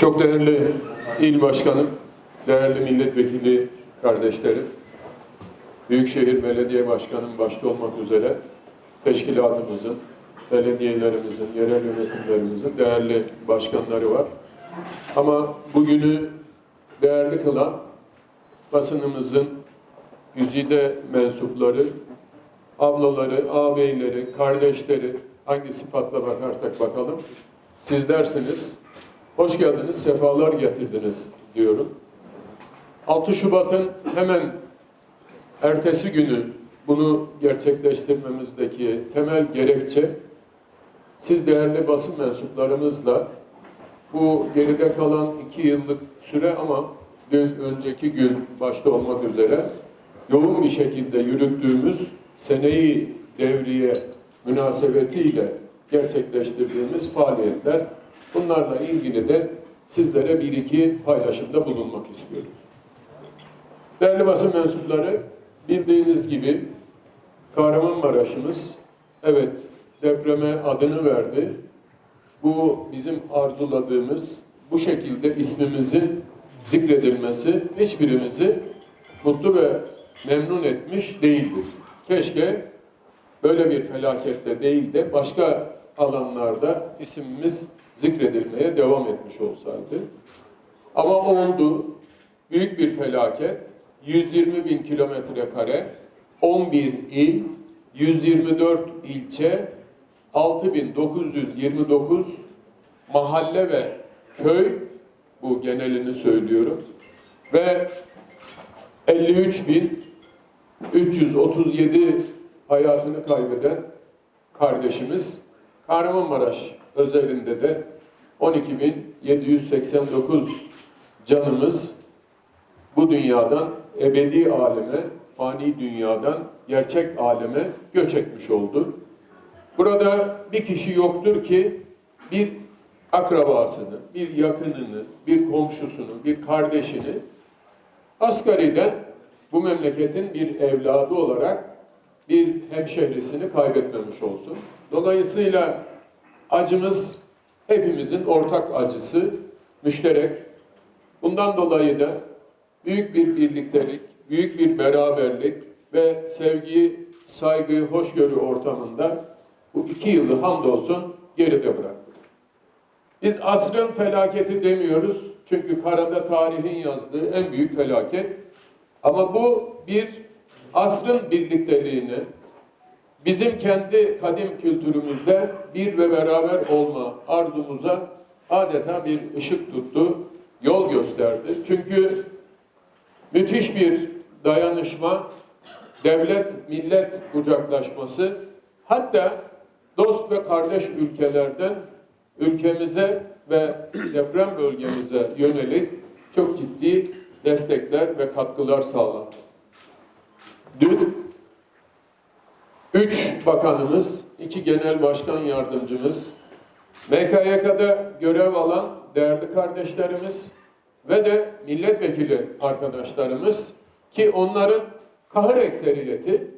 Çok değerli il başkanım, değerli milletvekili kardeşlerim, Büyükşehir Belediye Başkanım başta olmak üzere teşkilatımızın, belediyelerimizin, yerel yönetimlerimizin değerli başkanları var. Ama bugünü değerli kılan basınımızın güzide mensupları, ablaları, ağabeyleri, kardeşleri, hangi sıfatla bakarsak bakalım, siz dersiniz, hoş geldiniz, sefalar getirdiniz diyorum. 6 Şubat'ın hemen ertesi günü bunu gerçekleştirmemizdeki temel gerekçe, siz değerli basın mensuplarımızla bu geride kalan iki yıllık süre ama dün önceki gün başta olmak üzere yoğun bir şekilde yürüttüğümüz seneyi devriye münasebetiyle gerçekleştirdiğimiz faaliyetler bunlarla ilgili de sizlere bir iki paylaşımda bulunmak istiyorum. Değerli basın mensupları bildiğiniz gibi Kahramanmaraş'ımız evet depreme adını verdi. Bu bizim arzuladığımız bu şekilde ismimizin zikredilmesi hiçbirimizi mutlu ve memnun etmiş değildir. Keşke böyle bir felakette değil de başka alanlarda isimimiz zikredilmeye devam etmiş olsaydı. Ama oldu. Büyük bir felaket. 120 bin kilometre kare, 11 il, 124 ilçe, 6929 mahalle ve köy, bu genelini söylüyorum, ve 53.337 hayatını kaybeden kardeşimiz Kahramanmaraş özelinde de 12.789 canımız bu dünyadan ebedi aleme, fani dünyadan gerçek aleme göç etmiş oldu. Burada bir kişi yoktur ki bir akrabasını, bir yakınını, bir komşusunu, bir kardeşini asgariden bu memleketin bir evladı olarak bir hemşehrisini kaybetmemiş olsun. Dolayısıyla acımız hepimizin ortak acısı, müşterek. Bundan dolayı da büyük bir birliktelik, büyük bir beraberlik ve sevgi, saygı, hoşgörü ortamında bu iki yılı hamdolsun geride bıraktık. Biz asrın felaketi demiyoruz çünkü karada tarihin yazdığı en büyük felaket. Ama bu bir asrın birlikteliğini, bizim kendi kadim kültürümüzde bir ve beraber olma arzumuza adeta bir ışık tuttu, yol gösterdi. Çünkü müthiş bir dayanışma, devlet millet kucaklaşması, hatta dost ve kardeş ülkelerden ülkemize ve deprem bölgemize yönelik çok ciddi destekler ve katkılar sağlandı. Dün üç bakanımız, iki genel başkan yardımcımız, MKYK'da görev alan değerli kardeşlerimiz ve de milletvekili arkadaşlarımız ki onların kahır ekseriyeti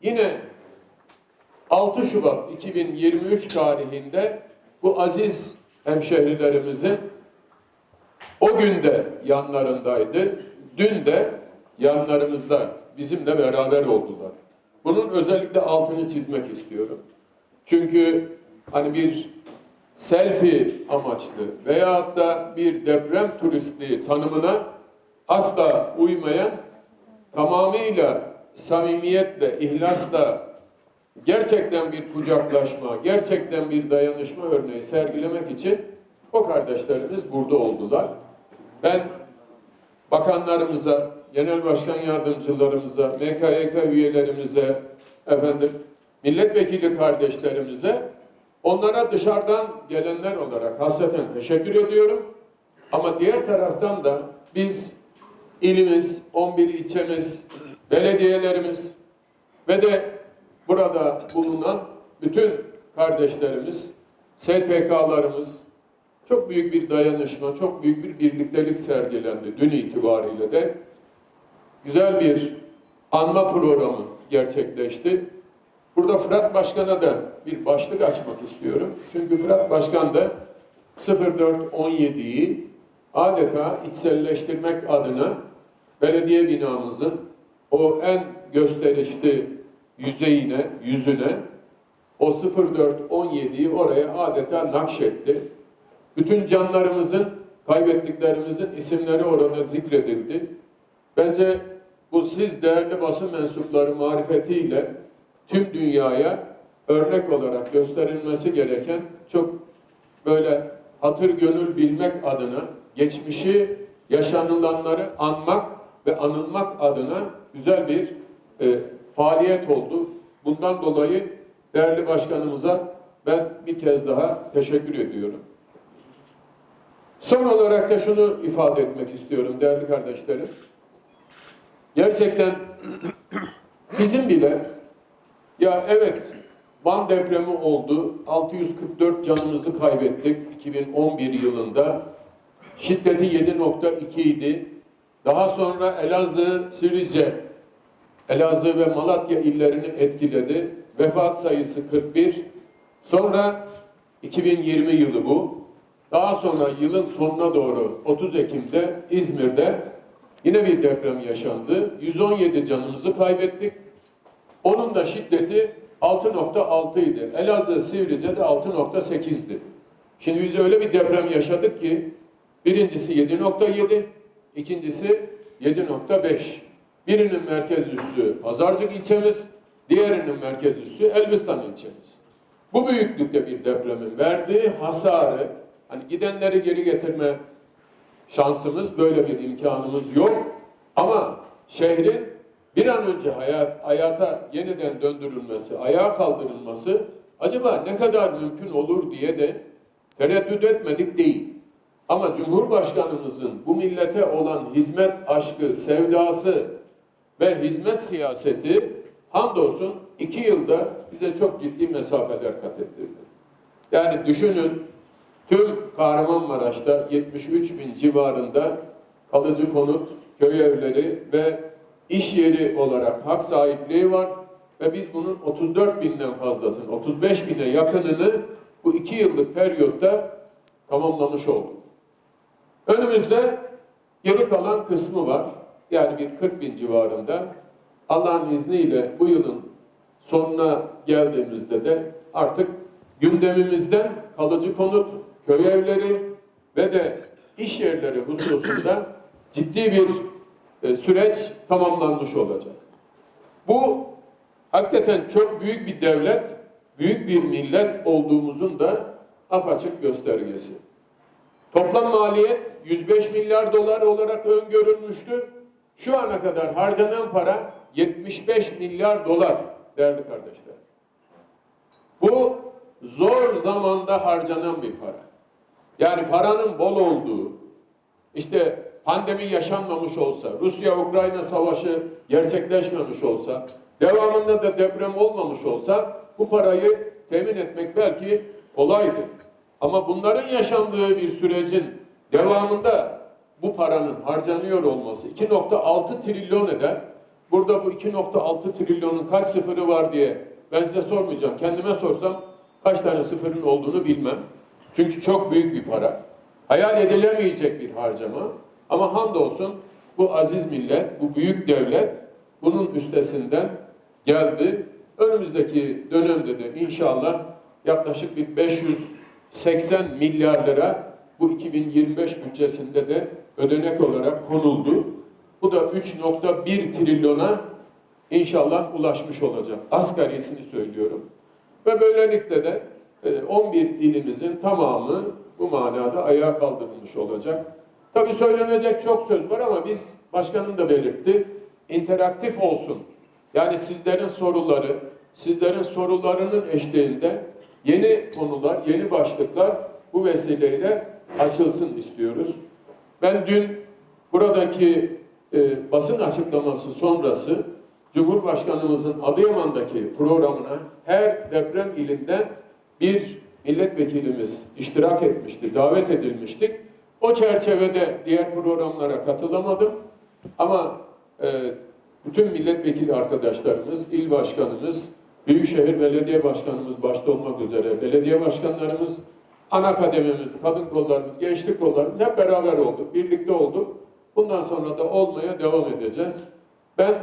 yine 6 Şubat 2023 tarihinde bu aziz hemşehrilerimizin o günde yanlarındaydı. Dün de yanlarımızda bizimle beraber oldular. Bunun özellikle altını çizmek istiyorum. Çünkü hani bir selfie amaçlı veyahut da bir deprem turistliği tanımına asla uymayan tamamıyla samimiyetle, ihlasla gerçekten bir kucaklaşma, gerçekten bir dayanışma örneği sergilemek için o kardeşlerimiz burada oldular. Ben bakanlarımıza, genel başkan yardımcılarımıza, MKYK üyelerimize, efendim milletvekili kardeşlerimize, onlara dışarıdan gelenler olarak hasreten teşekkür ediyorum. Ama diğer taraftan da biz ilimiz, 11 ilçemiz, belediyelerimiz ve de burada bulunan bütün kardeşlerimiz, STK'larımız çok büyük bir dayanışma, çok büyük bir birliktelik sergilendi dün itibariyle de. Güzel bir anma programı gerçekleşti. Burada Fırat Başkan'a da bir başlık açmak istiyorum. Çünkü Fırat Başkan da 0417'yi adeta içselleştirmek adına belediye binamızın o en gösterişli yüzeyine, yüzüne o 0417'yi oraya adeta nakşetti. Bütün canlarımızın, kaybettiklerimizin isimleri orada zikredildi. Bence bu siz değerli basın mensupları marifetiyle tüm dünyaya örnek olarak gösterilmesi gereken çok böyle hatır gönül bilmek adına geçmişi yaşanılanları anmak ve anılmak adına güzel bir e, faaliyet oldu. Bundan dolayı değerli başkanımıza ben bir kez daha teşekkür ediyorum. Son olarak da şunu ifade etmek istiyorum değerli kardeşlerim. Gerçekten bizim bile ya evet Van depremi oldu. 644 canımızı kaybettik 2011 yılında. Şiddeti 7.2 idi. Daha sonra Elazığ, Sirice, Elazığ ve Malatya illerini etkiledi. Vefat sayısı 41. Sonra 2020 yılı bu. Daha sonra yılın sonuna doğru 30 Ekim'de İzmir'de yine bir deprem yaşandı. 117 canımızı kaybettik. Onun da şiddeti 6.6 idi. Elazığ, Sivrice'de 6.8'di. Şimdi biz öyle bir deprem yaşadık ki birincisi 7.7, ikincisi 7.5. Birinin merkez üssü Pazarcık ilçemiz, diğerinin merkez üssü Elbistan ilçemiz. Bu büyüklükte bir depremin verdiği hasarı, hani gidenleri geri getirme şansımız, böyle bir imkanımız yok. Ama şehrin bir an önce hayat, hayata yeniden döndürülmesi, ayağa kaldırılması acaba ne kadar mümkün olur diye de tereddüt etmedik değil. Ama Cumhurbaşkanımızın bu millete olan hizmet aşkı, sevdası ve hizmet siyaseti hamdolsun iki yılda bize çok ciddi mesafeler kat ettirdi. Yani düşünün tüm Kahramanmaraş'ta 73 bin civarında kalıcı konut, köy evleri ve iş yeri olarak hak sahipliği var ve biz bunun 34 binden fazlasını, 35 bine yakınını bu iki yıllık periyotta tamamlamış olduk. Önümüzde geri kalan kısmı var. Yani bir 40 bin civarında. Allah'ın izniyle bu yılın sonuna geldiğimizde de artık gündemimizden kalıcı konut, köy evleri ve de iş yerleri hususunda ciddi bir e, süreç tamamlanmış olacak. Bu hakikaten çok büyük bir devlet, büyük bir millet olduğumuzun da apaçık göstergesi. Toplam maliyet 105 milyar dolar olarak öngörülmüştü. Şu ana kadar harcanan para 75 milyar dolar değerli kardeşler. Bu zor zamanda harcanan bir para. Yani paranın bol olduğu, işte pandemi yaşanmamış olsa, Rusya-Ukrayna savaşı gerçekleşmemiş olsa, devamında da deprem olmamış olsa bu parayı temin etmek belki kolaydı. Ama bunların yaşandığı bir sürecin devamında bu paranın harcanıyor olması 2.6 trilyon eder. Burada bu 2.6 trilyonun kaç sıfırı var diye ben size sormayacağım. Kendime sorsam kaç tane sıfırın olduğunu bilmem. Çünkü çok büyük bir para. Hayal edilemeyecek bir harcama. Ama hamdolsun bu aziz millet, bu büyük devlet bunun üstesinden geldi. Önümüzdeki dönemde de inşallah yaklaşık bir 580 milyar lira bu 2025 bütçesinde de ödenek olarak konuldu. Bu da 3.1 trilyona inşallah ulaşmış olacak. Asgarisini söylüyorum. Ve böylelikle de 11 ilimizin tamamı bu manada ayağa kaldırılmış olacak. Tabii söylenecek çok söz var ama biz başkanın da belirtti. interaktif olsun. Yani sizlerin soruları, sizlerin sorularının eşliğinde yeni konular, yeni başlıklar bu vesileyle açılsın istiyoruz. Ben dün buradaki e, basın açıklaması sonrası Cumhurbaşkanımızın Adıyaman'daki programına her deprem ilinden bir milletvekilimiz iştirak etmişti, davet edilmiştik. O çerçevede diğer programlara katılamadım. Ama e, bütün milletvekili arkadaşlarımız, il başkanımız, Büyükşehir Belediye Başkanımız başta olmak üzere belediye başkanlarımız ana kadememiz, kadın kollarımız, gençlik kollarımız hep beraber olduk, birlikte olduk. Bundan sonra da olmaya devam edeceğiz. Ben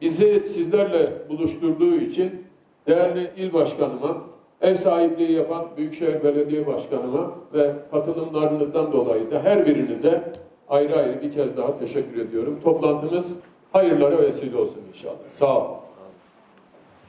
bizi sizlerle buluşturduğu için değerli il başkanıma, ev sahipliği yapan Büyükşehir Belediye Başkanıma ve katılımlarınızdan dolayı da her birinize ayrı ayrı bir kez daha teşekkür ediyorum. Toplantımız hayırlara vesile olsun inşallah. Sağ olun.